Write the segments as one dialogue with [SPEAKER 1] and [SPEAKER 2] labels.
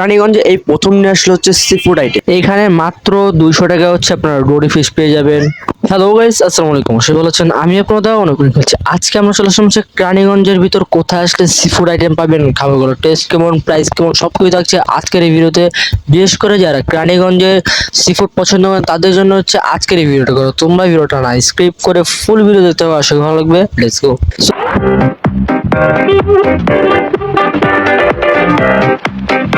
[SPEAKER 1] রানীগঞ্জে এই প্রথম নিয়ে আসলে হচ্ছে সি ফুড আইটেম এখানে মাত্র দুইশো টাকা হচ্ছে আপনারা ডোরি ফিশ পেয়ে যাবেন। হ্যালো গাইস আসসালামু আলাইকুম। সে বলেছেন আমি আপনাদের অনুকূল খেলছি। আজকে আমরা চলে আসলাম হচ্ছে রানীগঞ্জের ভিতর কোথায় আসলে সি ফুড আইটেম পাবেন, খাবারগুলো টেস্ট কেমন প্রাইস কেমন সব কিছু থাকছে আজকের এই ভিডিওতে। বিশেষ করে যারা রানীগঞ্জে সি ফুড পছন্দ করেন, তাদের জন্য হচ্ছে আজকের এই ভিডিওটা করো। তোমরা ভিডিওটা না স্ক্রিপ করে ফুল ভিডিও দেখতে হবে আশা ভালো লাগবে। লেটস গো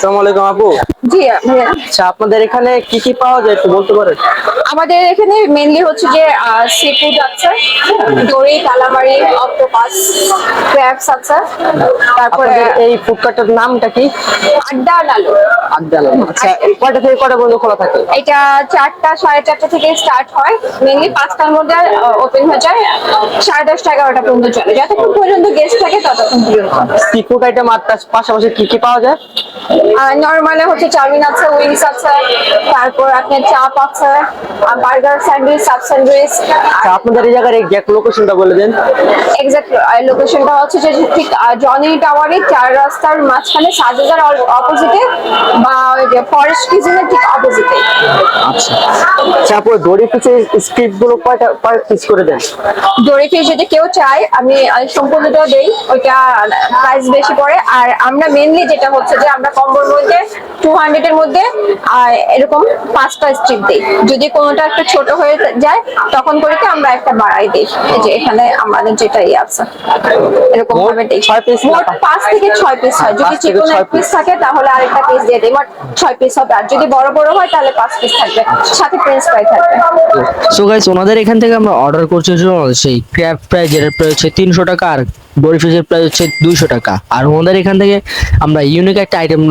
[SPEAKER 1] আসসালামু আলাইকুম আপু।
[SPEAKER 2] জি
[SPEAKER 1] আচ্ছা আপনাদের এখানে কি কি পাওয়া যায় একটু বলতে পারেন?
[SPEAKER 2] আমাদের এখানে মেনলি হচ্ছে যে সি ফুড আছে দড়ি কালামারি অক্টোপাস ক্র্যাবস আছে। তারপরে
[SPEAKER 1] এই ফুড কার্টের নামটা কি?
[SPEAKER 2] আড্ডা আর আলু
[SPEAKER 1] আদ্যালয় আচ্ছা কয়টা থেকে কয়টা পর্যন্ত খোলা থাকে?
[SPEAKER 2] এটা চারটা সাড়ে চারটা থেকে স্টার্ট হয়। মেনলি পাঁচটার মধ্যে ওপেন হয়ে যায়। সাড়ে দশটা এগারোটা পর্যন্ত চলে। যতক্ষণ পর্যন্ত গেস্ট থাকে ততক্ষণ পর্যন্ত।
[SPEAKER 1] সি ফুড আইটেম আর পাশাপাশি কি কি পাওয়া যায়?
[SPEAKER 2] নর্মালে হচ্ছে চাউমিন আছে উইংস আছে তারপর আপনার চাপ আছে বার্গার স্যান্ডউইচ সাব স্যান্ডউইচ
[SPEAKER 1] আচ্ছা আপনাদের এই জায়গার এক্সাক্ট লোকেশনটা বলে দেন।
[SPEAKER 2] এক্সাক্ট লোকেশনটা হচ্ছে যে ঠিক জনি টাওয়ারে চার রাস্তার মাঝখানে সাজাজার অপোজিটে বা ফরেস্ট কিচেনের ঠিক অপোজিটে
[SPEAKER 1] আচ্ছা। আচ্ছা আপু দড়ি স্ক্রিপ্টগুলো কয়টা কয় পিস করে দেন?
[SPEAKER 2] দড়ি ফিশ যদি কেউ চায় আমি সম্পূর্ণটাও দেই ওইটা প্রাইস বেশি পড়ে। আর আমরা মেনলি যেটা হচ্ছে যে আমরা কম্বোর মধ্যে টু হান্ড্রেড এর মধ্যে এরকম পাঁচটা স্ট্রিপ দিই। যদি কোনোটা একটু ছোট হয়ে যায় তখন করে কি আমরা একটা বাড়াই দিই। এই যে এখানে আমাদের যেটা ইয়ে আছে এরকম ভাবে দিই। মোট পাঁচ থেকে ছয় পিস হয়। যদি চিকন
[SPEAKER 1] ছয়
[SPEAKER 2] এক পিস থাকে তাহলে আরেকটা পিস দিয়ে দিই। মোট ছয় পিস হবে। আর যদি বড় বড় হয় তাহলে পাঁচ পিস থাকবে। সাথে ফ্রাই
[SPEAKER 1] সো গাইস ওনাদের এখান থেকে আমরা অর্ডার করছি সেই ক্র্যাব প্রাইস যেটার প্রাইস হচ্ছে তিনশো টাকা আর বড়ি ফিশের প্রাইস হচ্ছে দুইশো টাকা। আর ওনাদের এখান থেকে আমরা ইউনিক একটা আইটেম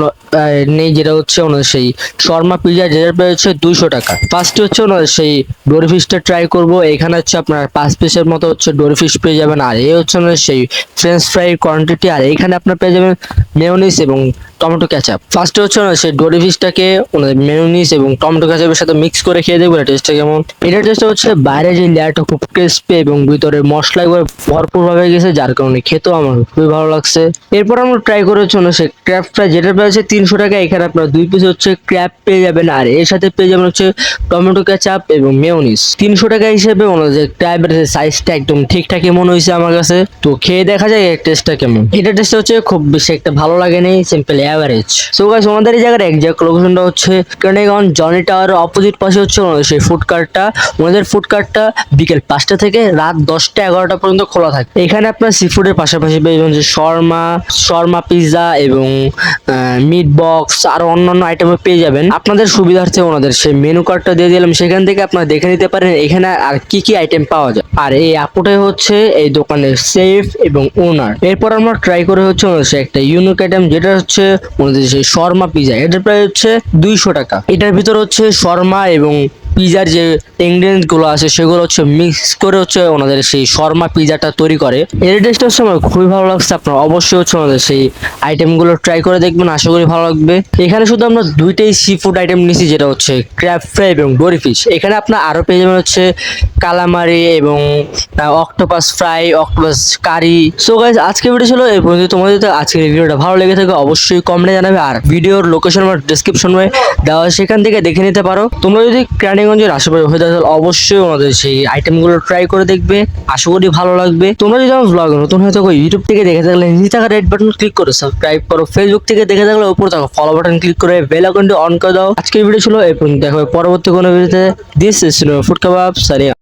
[SPEAKER 1] নেই, যেটা হচ্ছে ওনাদের সেই শর্মা পিজা যেটার প্রাইস হচ্ছে দুইশো টাকা। ফার্স্টে হচ্ছে ওনাদের সেই ডোরি ফিশটা ট্রাই করব। এখানে হচ্ছে আপনার পাঁচ পিসের মতো হচ্ছে ডোরি পেয়ে যাবেন। আর এই হচ্ছে ওনাদের সেই ফ্রেঞ্চ ফ্রাই কোয়ান্টিটি আর এখানে আপনার পেয়ে যাবেন মেয়োনিস এবং টমেটো ক্যাচাপ ফার্স্টে হচ্ছে না, সেই ডোরি ফিশটাকে ওনাদের মেয়োনিস এবং টমেটো ক্যাচাপের সাথে মিক্স করে খেয়ে দেখবেন টেস্টটা কেমন। এটার টেস্টটা হচ্ছে বাইরে যে লেয়ারটা খুব ক্রিস্পি এবং ভিতরে মশলা একবার ভরপুর ভাবে গেছে, যার কারণে খেতেও আমার খুবই ভালো লাগছে। এরপর আমরা ট্রাই করে হচ্ছে না সে ক্র্যাব ফ্রাই যেটা পেয়েছে তিনশো টাকা, এখানে আপনার দুই পিস হচ্ছে ক্র্যাপ পেয়ে যাবেন। আর এর সাথে পেয়ে যাবেন হচ্ছে টমেটো ক্যাচাপ এবং মেয়োনিস তিনশো টাকা হিসেবে ওনাদের ক্র্যাবের সাইজটা একদম ঠিকঠাকই মনে হয়েছে আমার কাছে। তো খেয়ে দেখা যায় এর টেস্টটা কেমন। এটা টেস্টটা হচ্ছে খুব বেশি একটা ভালো লাগেনি সিম্পল অ্যাভারেজ সো গাইস আমাদের এই জায়গার একজ্যাক্ট লোকেশনটা হচ্ছে কেনেগন জনি টাওয়ারের অপোজিট পাশে হচ্ছে সেই ফুড কার্টটা ওনাদের ফুড কার্টটা বিকেল পাঁচটা থেকে রাত দশটা এগারোটা পর্যন্ত খোলা থাকে। এখানে আপনার সি ফুডের পাশাপাশি পেয়ে যে শর্মা শর্মা পিৎজা এবং মিট বক্স আর অন্যান্য আইটেমও পেয়ে যাবেন। আপনাদের সুবিধার্থে ওনাদের সেই মেনু কার্ডটা দিয়ে দিলাম। সেখান থেকে আপনারা দেখে নিতে পারেন এখানে আর কি কি আইটেম পাওয়া যায়। আর এই আপুটাই হচ্ছে এই দোকানের সেফ এবং ওনার এরপর আমরা ট্রাই করে হচ্ছে একটা ইউনিক আইটেম যেটা হচ্ছে ওনাদের হচ্ছে শর্মা পিজা এটার প্রায় হচ্ছে দুইশো টাকা। এটার ভিতর হচ্ছে শর্মা এবং পিজার যে ইনগ্রেডিয়েন্টগুলো আছে, সেগুলো হচ্ছে মিক্স করে হচ্ছে ওনাদের সেই শর্মা পিজাটা তৈরি করে। এর টেস্ট হচ্ছে আমার খুবই ভালো লাগছে, আপনার অবশ্যই হচ্ছে ওনাদের সেই আইটেমগুলো ট্রাই করে দেখবেন, আশা করি ভালো লাগবে। এখানে শুধু আমরা দুইটাই সি ফুড আইটেম নিছি, যেটা হচ্ছে ক্র্যাব ফ্রাই এবং ডোরি ফিশ এখানে আপনার আরও পেয়ে যাবেন হচ্ছে কালামারি এবং octopus fry octopus curry so guys আজকে ভিডিও ছিল এই পর্যন্ত। তোমাদের আজকের এই ভিডিওটা ভালো লেগে থাকে, অবশ্যই কমেন্টে জানাবে। আর ভিডিওর লোকেশন আমার ডিসক্রিপশনে দেওয়া সেখান থেকে দেখে নিতে পারো। তোমরা যদি ক্রানিগঞ্জের আশেপাশে হয়ে তাহলে অবশ্যই ওনাদের সেই আইটেমগুলো ট্রাই করে দেখবে। আশা করি ভালো লাগবে। তোমরা যদি আমার ব্লগ নতুন হয়ে থাকো ইউটিউব থেকে দেখে থাকলে নিচে থাকা রেড বাটন ক্লিক করে সাবস্ক্রাইব করো। ফেসবুক থেকে দেখে থাকলে উপর থাকো ফলো বাটন ক্লিক করে বেল আইকনটি অন করে দাও। আজকের ভিডিও ছিল এই দেখা পরবর্তী কোনো ভিডিওতে this is food kebab Sariya